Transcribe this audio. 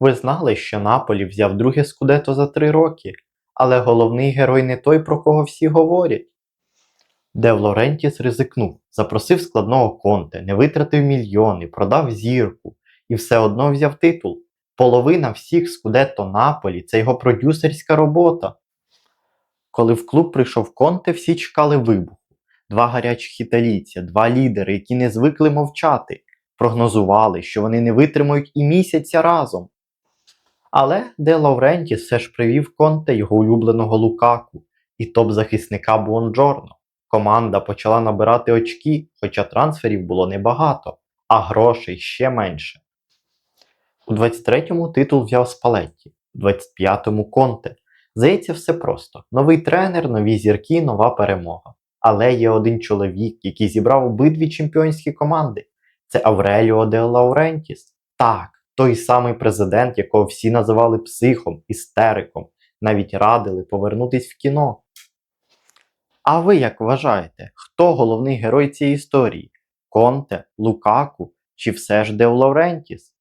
Ви знали, що Наполі взяв друге скудето за три роки, але головний герой не той, про кого всі говорять. Дев Лорентіс ризикнув, запросив складного конте, не витратив мільйони, продав зірку і все одно взяв титул. Половина всіх скудетто Наполі це його продюсерська робота. Коли в клуб прийшов Конте, всі чекали вибуху. Два гарячих італійця, два лідери, які не звикли мовчати, прогнозували, що вони не витримають і місяця разом. Але Де Лаурентіс все ж привів Конте його улюбленого Лукаку і топ-захисника Буонджорно. Команда почала набирати очки, хоча трансферів було небагато, а грошей ще менше. У 23-му титул взяв Спалетті, у 25-му Конте. Здається, все просто: новий тренер, нові зірки, нова перемога. Але є один чоловік, який зібрав обидві чемпіонські команди. Це Авреліо де Лаурентіс. Так, той самий президент, якого всі називали психом, істериком, навіть радили повернутись в кіно. А ви як вважаєте, хто головний герой цієї історії? Конте, Лукаку чи все ж Де Лаурентіс?